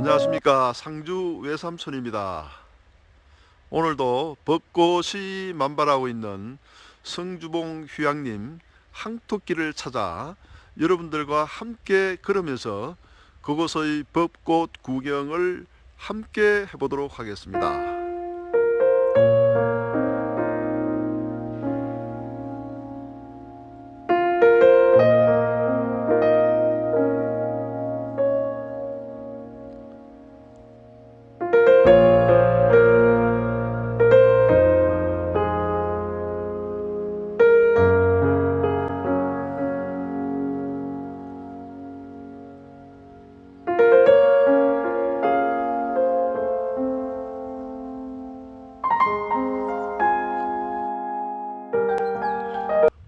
안녕하십니까 상주 외삼촌입니다. 오늘도 벚꽃이 만발하고 있는 성주봉 휴양림 항토길을 찾아 여러분들과 함께 걸으면서 그곳의 벚꽃 구경을 함께 해보도록 하겠습니다.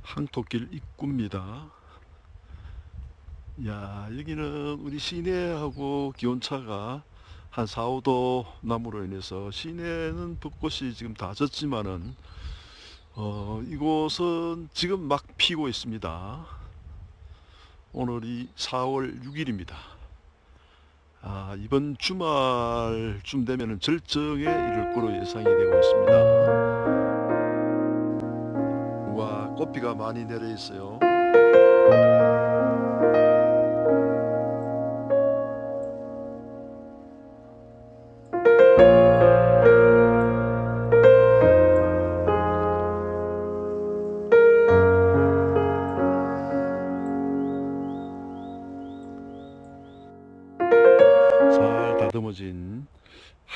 항토길 입구입니다. 야, 여기는 우리 시내하고 기온차가 한 4, 5도 남으로 인해서 시내는 벚꽃이 지금 다 졌지만은 어, 이곳은 지금 막 피고 있습니다. 오늘이 4월 6일입니다. 아, 이번 주말쯤 되면은 절정에 이를 거로 예상이 되고 있습니다. 와, 꽃비가 많이 내려 있어요.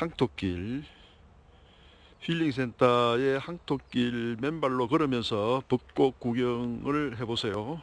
항토길 힐링센터의 항토길 맨발로 걸으면서 벚꽃 구경을 해보세요.